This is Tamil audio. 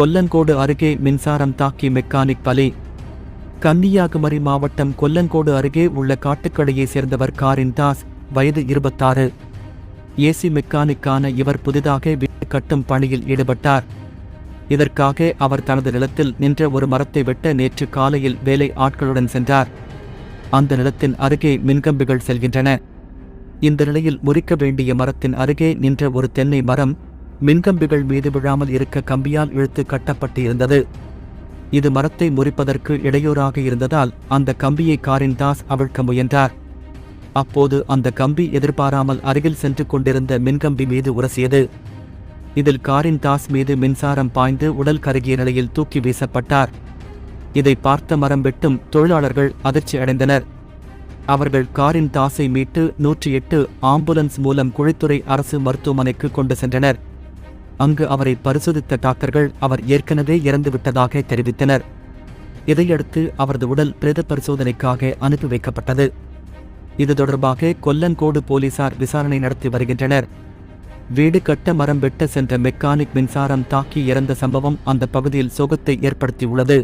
கொல்லங்கோடு அருகே மின்சாரம் தாக்கி மெக்கானிக் பலி. கன்னியாகுமரி மாவட்டம் கொல்லங்கோடு அருகே உள்ள காட்டுக்கடையைச் சேர்ந்தவர் காரின் தாஸ் வயது இருபத்தாறு. ஏசி மெக்கானிக்கான இவர் புதிதாக வீடு கட்டும் பணியில் ஈடுபட்டார். இதற்காக அவர் தனது நிலத்தில் நின்ற ஒரு மரத்தை வெட்ட நேற்று காலையில் வேலை ஆட்களுடன் சென்றார். அந்த நிலத்தின் அருகே மின்கம்பிகள் செல்கின்றன. இந்த நிலையில் முறிக்க வேண்டிய மரத்தின் அருகே நின்ற ஒரு தென்னை மரம் மின்கம்பிகள் மீது விழாமல் இருக்க கம்பியால் இழுத்து கட்டப்பட்டு இருந்தது இது மரத்தை முறிப்பதற்கு இடையூறாக இருந்ததால் அந்த கம்பியை காரின் தாஸ் அவிழ்க்க முயன்றார். அப்போது அந்த கம்பி எதிர்பாராமல் அருகில் சென்று கொண்டிருந்த மின்கம்பி மீது உரசியது. இதில் காரின் தாஸ் மீது மின்சாரம் பாய்ந்து உடல் கருகிய நிலையில் தூக்கி வீசப்பட்டார். இதை பார்த்த மரம் வெட்டும் தொழிலாளர்கள் அதிர்ச்சி அடைந்தனர். அவர்கள் காரின் தாஸை மீட்டு நூற்றி எட்டு ஆம்புலன்ஸ் மூலம் குழித்துறை அரசு மருத்துவமனைக்கு கொண்டு சென்றனர். அங்கு அவரை பரிசோதித்த டாக்டர்கள் அவர் ஏற்கனவே இறந்துவிட்டதாக தெரிவித்தனர். இதையடுத்து அவரது உடல் பிரேத பரிசோதனைக்காக அனுப்பி வைக்கப்பட்டது. இது தொடர்பாக கொல்லங்கோடு போலீசார் விசாரணை நடத்தி வருகின்றனர். வீடு கட்ட மரம் வெட்ட சென்ற மெக்கானிக் மின்சாரம் தாக்கி இறந்த சம்பவம் அந்த பகுதியில் சோகத்தை ஏற்படுத்தியுள்ளது.